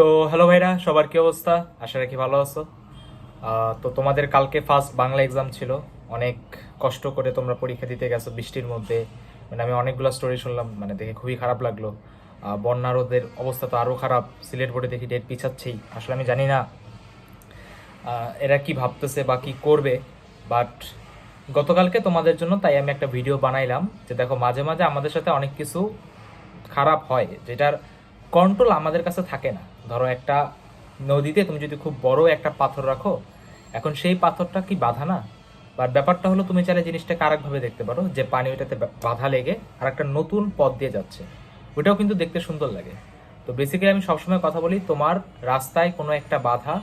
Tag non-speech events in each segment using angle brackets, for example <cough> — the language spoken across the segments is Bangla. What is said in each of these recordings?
তো হ্যালো ভাইরা সবার কি অবস্থা? আশা রাখি ভালো আছো। তো তোমাদের কালকে ফার্স্ট বাংলা এক্সাম ছিল। অনেক কষ্ট করে তোমরা পরীক্ষা দিতে গেছো বৃষ্টির মধ্যে। মানে আমি অনেকগুলো স্টোরি শুনলাম মানে দেখে খুবই খারাপ লাগল। আহ, বন্যার ওদের অবস্থা তো আরও খারাপ। সিলেট বোর্ডে দেখি ডেট পিছাচ্ছেই। আসলে আমি জানি না এরা কি ভাবতেছে বা কি করবে। বাট গতকালকে তোমাদের জন্য তাই আমি একটা ভিডিও বানাইলাম যে দেখো মাঝে মাঝে আমাদের সাথে অনেক কিছু খারাপ হয় যেটার কন্ট্রোল আমাদের কাছে থাকে না। ধরো একটা নদীতে তুমি যদি খুব বড় একটা পাথর রাখো, এখন সেই পাথরটা কি বাধা না? বা ব্যাপারটা হলো তুমি চাইলে জিনিসটাকে আরেকভাবে দেখতে পারো, যে পানি ওইটাতে বাধা লেগে আর একটা নতুন পথ দিয়ে যাচ্ছে। ওইটাও কিন্তু দেখতে সুন্দর লাগে। তো বেসিক্যালি আমি সবসময় কথা বলি, তোমার রাস্তায় কোনো একটা বাধা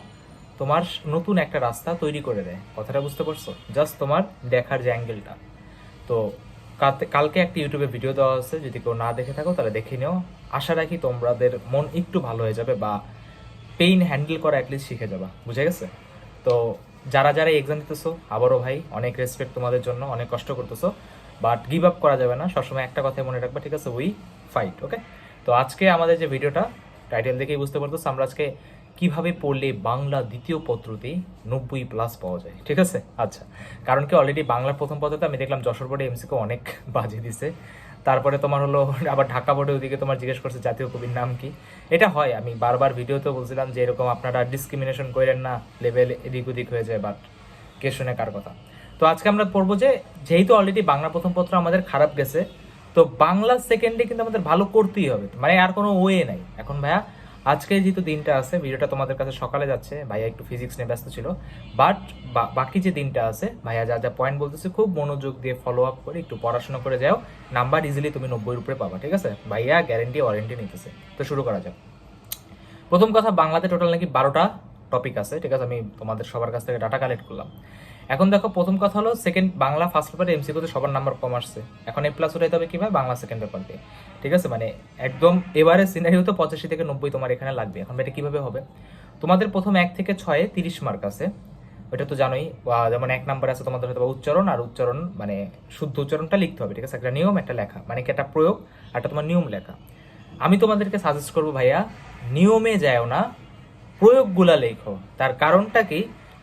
তোমার নতুন একটা রাস্তা তৈরি করে দেয়। কথাটা বুঝতে পারছ? জাস্ট তোমার দেখার যে অ্যাঙ্গেলটা তো কালকে একটা ইউটিউবে ভিডিও দেওয়া আছে, যদি কেউ না দেখে থাকো তাহলে দেখে নিও। আশা রাখি তোমাদের মন একটু ভালো হয়ে যাবে বা পেইন হ্যান্ডেল করা অ্যাটলিস্ট শিখে যাবা, বুঝে গেছে? তো যারা যারা এক্সাম দিতেছো, আবারও ভাই, অনেক রেসপেক্ট তোমাদের জন্য, অনেক কষ্ট করতেছো বাট গিভ আপ করা যাবে না, সবসময় একটা কথাই মনে রাখবা, ঠিক আছে? উই ফাইট ওকে তো আজকে আমাদের যে ভিডিওটা টাইটেল দেখেই বুঝতে পারতো আমরা আজকে কীভাবে পড়লে বাংলা দ্বিতীয় পত্রতে নব্বই প্লাস পাওয়া যায়? ঠিক আছে? আচ্ছা। কারণ কি অলরেডি বাংলা প্রথম পত্রতে আমি দেখলাম যশোর বোর্ডে এমসিকে অনেক <laughs> বাজে দিছে। তারপরে তোমার হলো <laughs> আবার ঢাকা বোর্ডে ওদিকে তোমার জিজ্ঞেস করছে জাতীয় কবির নাম কি? এটা হয়। আমি বারবার ভিডিওতে বলছিলাম যে এরকম আপনারা ডিসক্রিমিনেশন করেন না লেভেল এদিক ওদিক হয়ে যায় বাট কে শুনে কার কথা? তো আজকে আমরা পড়ব যে, যেহেতু অলরেডি বাংলা প্রথম পত্র আমাদের খারাপ গেছে, তো বাংলা সেকেন্ডে কিন্তু আমাদের ভালো করতেই হবে। মানে আর কোনো ওয়ে নাই। এখন ভাইয়া আজকে যেহেতু দিনটা আছে, ভিডিওটা তোমাদের কাছে সকালে যাচ্ছে, ভাইয়া একটু ফিজিক্স নিয়ে ব্যস্ত ছিল। বাট বাকি যে দিনটা আছে, ভাইয়া যা যা পয়েন্ট বলতেছে, খুব মনোযোগ দিয়ে ফলো আপ করে, একটু পড়াশোনা করে যাও। নাম্বার ইজিলি তুমি নব্বইয়ের উপরে পাবা, ঠিক আছে? ভাইয়া গ্যারেন্টি ওয়ারেন্টি নিতেছে। তো শুরু করা যাক। প্রথম কথা, বাংলাতে টোটাল নাকি বারোটা টপিক আছে, ঠিক আছে? আমি তোমাদের সবার কাছ থেকে ডাটা কালেক্ট করলাম। এখন দেখো, প্রথম কথা হলো সেকেন্ড বাংলা ফার্স্ট পেপারে এমসিকিউতে সবার নাম্বার কম আসছে। এখন এ প্লাস উঠাইতে হবে কীভাবে বাংলা সেকেন্ড পেপার দিয়ে। ঠিক আছে? মানে একদম এবারে সিনারিও তো পঁচাশি থেকে নব্বই তোমার এখানে লাগবে। এখন এটা কীভাবে হবে? তোমাদের প্রথম এক থেকে ছয়ে তিরিশ মার্ক আছে। ওটা তো জানোই যেমন এক নাম্বার আছে, তোমাদের হয়তো উচ্চারণ আর উচ্চারণ মানে শুদ্ধ উচ্চারণটা লিখতে হবে, ঠিক আছে? একটা নিয়ম, একটা লেখা মানে কি একটা প্রয়োগ একটা তোমার নিয়ম লেখা। আমি তোমাদেরকে সাজেস্ট করব ভাইয়া, নিয়মে যাও না, প্রয়োগগুলা লেখো। তার কারণটা কি?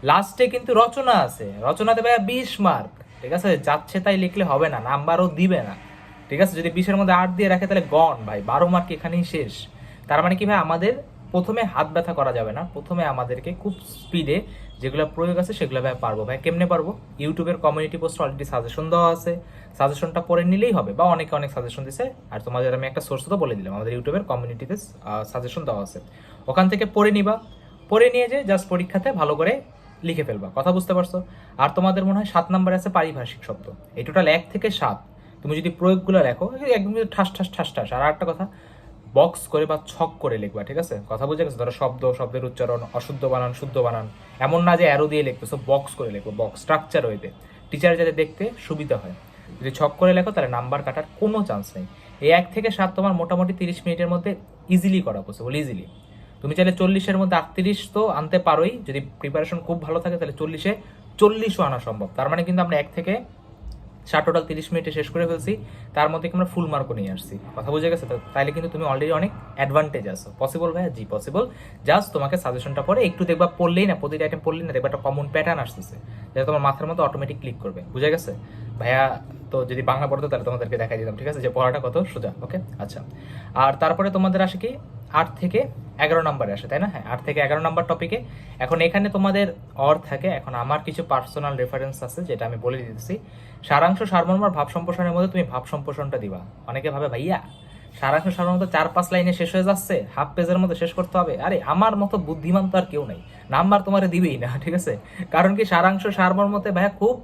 লাস্টে কিন্তু রচনা আছে। রচনাতে ভাইয়া বিশ মার্ক ঠিক আছে? যাচ্ছে তাই লিখলে হবে না নাম্বারও দিবে না। ঠিক আছে? যদি বিশের মধ্যে আট দিয়ে রাখে তাহলে গন ভাই, বারো মার্ক এখানেই শেষ। তার মানে কি ভাই আমাদের প্রথমে হাত ব্যথা করা যাবে না। প্রথমে আমাদেরকে খুব স্পিডে যেগুলো প্রয়োগ আছে সেগুলো ভাই পারব। ভাই কেমনে পারব? ইউটিউবের কমিউনিটি পোস্ট অলরেডি সাজেশন দেওয়া আছে। সাজেশনটা পড়ে নিলেই হবে বা অনেকে অনেক সাজেশন দিছে। আর তোমাদের আমি একটা সোর্স তো বলে দিলাম। আমাদের ইউটিউবের কমিউনিটিতে সাজেশন দেওয়া আছে। ওখান থেকে পড়ে নিবা। পড়ে নিয়ে যে জাস্ট পরীক্ষাতে ভালো করে লিখে ফেলবা, কথা বুঝতে পারছ? আর তোমাদের মনে হয় সাত নম্বরে আছে পারিভাষিক শব্দ। এই টোটাল এক থেকে সাত। তুমি যদি প্রয়োগগুলো লেখো একদম ঠাস ঠাস ঠাস ঠাস, আর একটা কথা বক্স করে বা ছক করে লিখবা, ঠিক আছে? কথা বুঝে গেছে? ধরো শব্দ, শব্দের উচ্চারণ, অশুদ্ধ বানান, শুদ্ধ বানান। এমন না যে অ্যারো দিয়ে লিখতেছো বক্স করে লিখব বক্স স্ট্রাকচার হইতে। টিচার যাতে দেখতে সুবিধা হয়। যদি ছক করে লেখো, তাহলে নাম্বার কাটার কোনো চান্স নেই। এই এক থেকে সাত তোমার মোটামুটি তিরিশ মিনিটের মধ্যে ইজিলি করা পসিবল ইজিলি তুমি চাইলে চল্লিশের মধ্যে আটত্রিশ তো আনতে পারোই। যদি প্রিপারেশন খুব ভালো থাকে, তাহলে চল্লিশে চল্লিশও আনা সম্ভব। তার মানে কিন্তু আমরা এক থেকে ষাট টোটাল তিরিশ মিনিটে শেষ করে ফেলছি। তার মধ্যে আমরা ফুল মার্কও নিয়ে আসছি। কথা বুঝে গেছে তো? তাইলে কিন্তু তুমি অলরেডি অনেক অ্যাডভান্টেজ আছো। পসিবল ভাইয়া? জি পসিবল জাস্ট তোমাকে সাজেশনটা পরে একটু দেখবা, পড়লেই না, প্রতিটা আইটেম পড়লেই না, দেখবা একটা কমন প্যাটার্ন আসতেছে। যেটা তোমার মাথার মধ্যে অটোমেটিক ক্লিক করবে। বুঝে গেছে? ভাইয়া, তো যদি বাংলা পড়তো, তাহলে তোমাদেরকে দেখাই দিতাম, ঠিক আছে? যে পড়াটা কত? সোজা ওকে আচ্ছা। আর তারপরে তোমাদের আসে কি? আট থেকে এগারো নম্বরে আসে, তাই না? হ্যাঁ আট থেকে এগারো নম্বর টপিকে এখন এখানে তোমাদের অর থাকে, এখন আমার কিছু পার্সোনাল রেফারেন্স আছে, যেটা আমি বলে দিতেছি। সারাংশ সারমর্ম ভাব সম্প্রসারণের মধ্যে তুমি ভাব সম্প্রসারণটা দিবা। অনেকে ভাবে, ভাইয়া, সারাংশ সারমর্ম তো চার পাঁচ লাইনে শেষ হয়ে যাচ্ছে হাফ পেজের মধ্যে শেষ করতে হবে। আরে, আমার মতো বুদ্ধিমান তো আর কেউ নাই। নাম্বার তোমারে দিবেই না, ঠিক আছে? কারণ কি সারাংশ সারমর্মতে ভাইয়া খুব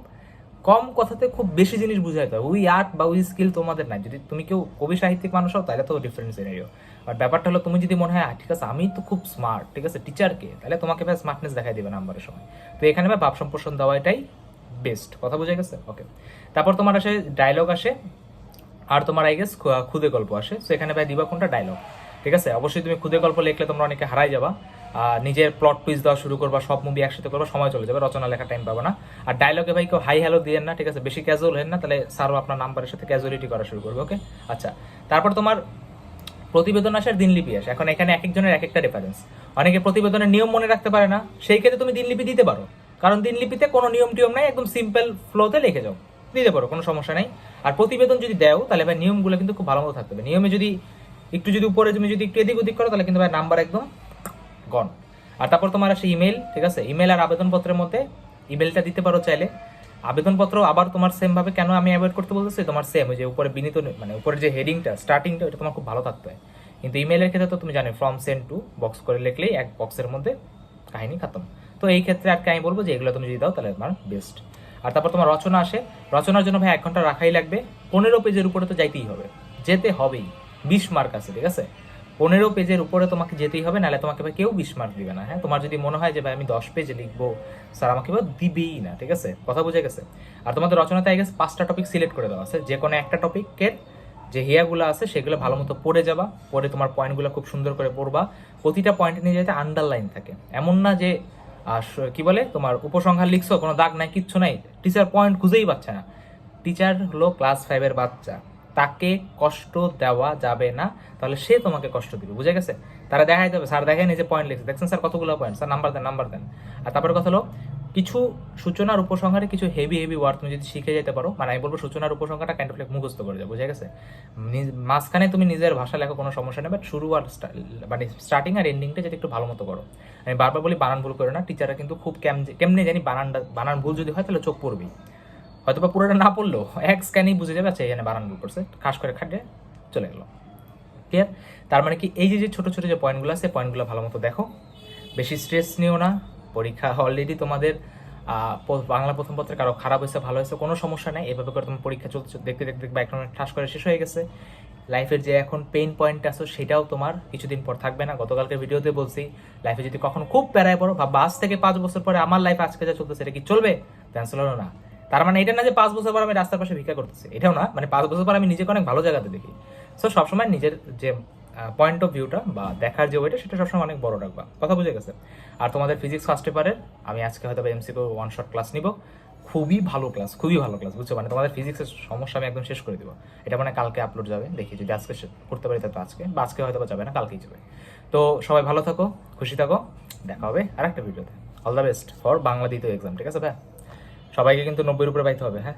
কম কথাতে খুব বেশি জিনিস বুঝাইতে হয় ওই আর্ট বা ওই স্কিল তোমাদের নাই। যদি তুমি কেউ কবি সাহিত্যিক মানুষ হও তাহলে তো ডিফারেন্ট সিনারিও বাট ব্যাপারটা হলো তুমি যদি মনে হয় "আহ, ঠিক আছে আমি তো খুব স্মার্ট ঠিক আছে টিচারকে তাহলে তোমাকে ভাই স্মার্টনেস দেখাই দিবে নাম্বারের সময়। তো এখানে ভাই ভাব সম্প্রসারণ দেওয়াটাই বেস্ট কথা বুঝে গেছে? ওকে তারপর তোমার আসে ডায়লগ আসে আর তোমার আই গেস খুদে গল্প আসে। সো এখানে ভাই দিবা কোনটা? ডায়লগ ঠিক আছে? অবশ্যই তুমি খুদে গল্প লিখলে তোমরা অনেকে হারাই যাবা। নিজের প্লট টুইস্ট দেওয়া শুরু করবা, সব মুভি একসাথে করবা, সময় চলে যাবে, রচনা লেখা টাইম পাবে না। আর ডায়লগে ভাই কেউ হাই হ্যালো দিয়েন না, ঠিক আছে? বেশি ক্যাজুয়াল হেন না, তাহলে স্যারও আপনার নাম্বারের সাথে ক্যাজুয়ালিটি করা শুরু করবে ওকে আচ্ছা তারপর তোমার প্রতিবেদন আসে আর দিনলিপি আসে। এখন এখানে এক একজনের এক একটা রেফারেন্স অনেকে প্রতিবেদনের নিয়ম মনে রাখতে পারে না, সেই ক্ষেত্রে তুমি দিনলিপি দিতে পারো। কারণ দিনলিপিতে কোনো নিয়ম টিয়ম নাই, একদম সিম্পল ফ্লোতে লিখে যাও। দিতে পারো, কোনো সমস্যা নাই। আর প্রতিবেদন যদি দেও, তাহলে ভাই নিয়মগুলো কিন্তু খুব ভালো মতো থাকতে হবে। নিয়মে যদি, একটু যদি উপরে তুমি যদি একটু এদিক ওদিক করো, তাহলে কিন্তু ভাই নাম্বার একদম গন আর তারপর তোমার আসে ইমেল ঠিক আছে? ইমেল আর আবেদনপত্রের মধ্যে ইমেলটা দিতে পারো চাইলে। আবেদনপত্র আবার তোমার সেম ভাবে কেন আমি অ্যাভয়েড করতে বলতেছি? তোমার সেম যে উপরে বিনীত মানে উপরে যে হেডিংটা স্টার্টিংটা ওটা তোমার খুব ভালো থাকতে হয়। কিন্তু ইমেলের ক্ষেত্রে তো তুমি জানো ফ্রম সেন্ড টু বক্স করে লিখলেই এক বক্সের মধ্যে কাহিনী খতম। তো এই ক্ষেত্রে আর আমি বলব যে এগুলো তুমি যদি দাও, তাহলে তোমার বেস্ট আর তারপর তোমার রচনা আসে। রচনার জন্য ভাই এক ঘণ্টা রাখাই লাগবে। পনেরো পেজের উপরে তো যাইতেই হবে। যেতে হবেই। বিশ মার্ক আছে, ঠিক আছে? পনেরো পেজের উপরে তোমাকে যেতেই হবে, নাহলে তোমাকে ভাই কেউ বিশ মার্ক দিবে না হ্যাঁ? তোমার যদি মনে হয় যে ভাই আমি দশ পেজে লিখব স্যার আমাকে এবার দিবেই না, ঠিক আছে? কথা বুঝে গেছে? আর তোমাদের রচনাতে আই গেছে পাঁচটা টপিক সিলেক্ট করে দেওয়া আছে। যে কোনো একটা টপিকের যে হেয়াগুলো আছে, সেগুলো ভালো মতো পড়ে যাবা পরে তোমার পয়েন্টগুলো খুব সুন্দর করে পড়বা। প্রতিটা পয়েন্ট নিয়ে যাতে আন্ডারলাইন থাকে। এমন না যে স- কি বলে? তোমার উপসংহার লিখছো, কোনো দাগ নাই, কিচ্ছু নাই। টিচার পয়েন্ট খুঁজেই পাচ্ছে না। টিচার হলো ক্লাস ফাইভের বাচ্চা। তাকে কষ্ট দেওয়া যাবে না। তাহলে সে তোমাকে কষ্ট দিবে, বুঝে গেছে? তারা দেখাই দেবে স্যার দেখেন এই যে পয়েন্ট লিখছে। দেখছেন স্যার কতগুলো পয়েন্ট স্যার নাম্বার দেন নাম্বার দেন। আর তারপরে কথা হলো, কিছু সূচনার উপসংহারে কিছু হেভি হেভি ওয়ার্ড তুমি যদি শিখে যেতে পারো মানে আমি বলব সূচনার উপসংহারটা কাইন্ড অফ মুখস্থ করে যাও, বুঝে গেছে? মাঝখানে তুমি নিজের ভাষা লেখো, কোনো সমস্যা নেই বাট শুরু আর মানে স্টার্টিং আর এন্ডিংটা যদি একটু ভালো মতো করো। আমি বারবার বলি বানান ভুল করে না টিচাররা কিন্তু খুব কেম কেমনে জানি বানানটা, বানান ভুল যদি হয় তাহলে চোখ পড়বেই। হয়তো বা পুরোটা না পড়লেও এক স্ক্যানেই বুঝে যাবে আচ্ছা এখানে বানান করছে খাস করে খাটে চলে গেলো। ক্লিয়ার তার মানে কি এই যে যে ছোট ছোট যে পয়েন্টগুলো আছে পয়েন্টগুলো ভালো মতো দেখো। বেশি স্ট্রেস নিও না। পরীক্ষা অলরেডি তোমাদের বাংলা প্রথম পত্রে কারও খারাপ হয়েছে, ভালো হয়েছে, কোনো সমস্যা নেই। এভাবে করে তোমার পরীক্ষা চলছে, দেখতে দেখতে দেখবে এখন ঠাস করে শেষ হয়ে গেছে। লাইফের যে এখন পেইন পয়েন্ট আছে, সেটাও তোমার কিছুদিন পর থাকবে না। গতকালকে ভিডিওতে বলছি লাইফে যদি কখনো খুব প্যারায় পড়ো বা আজ থেকে পাঁচ বছর পরে আমার লাইফ আজকে যা চলতেছে, এটা কি চলবে? ক্যান্সেল হলো না। তার মানে এটা না যে পাঁচ বছর পর আমি রাস্তার পাশে ভিক্ষা করতেছি, এটাও না। মানে পাঁচ বছর পর আমি নিজেকে অনেক ভালো জায়গাতে দেখি। সো সবসময় নিজের যে পয়েন্ট অফ ভিউটা বা দেখার যে ওইটা, সেটা সবসময় অনেক বড় রাখবা। কথা বুঝে গেছে? আর তোমাদের ফিজিক্স ফার্স্ট পেপারের আমি আজকে হয়তো MC MCQ one shot class নিব। খুবই ভালো ক্লাস খুবই ভালো ক্লাস বুঝছ? মানে তোমাদের ফিজিক্সের সমস্যা আমি একদম শেষ করে দিব। এটা মানে কালকে আপলোড যাবে, দেখি। যদি আজকে করতে পারি, তাহলে আজকে, বা আজকে হয়তো যাবে না, কালকেই যাবে। তো সবাই ভালো থাকো, খুশি থাকো। দেখা হবে আর একটা ভিডিওতে all the best for Bangla দ্বিতীয় এক্সাম ঠিক আছে ভাই? সবাইকে কিন্তু নব্বইয়ের উপরে পাইতে হবে হ্যাঁ?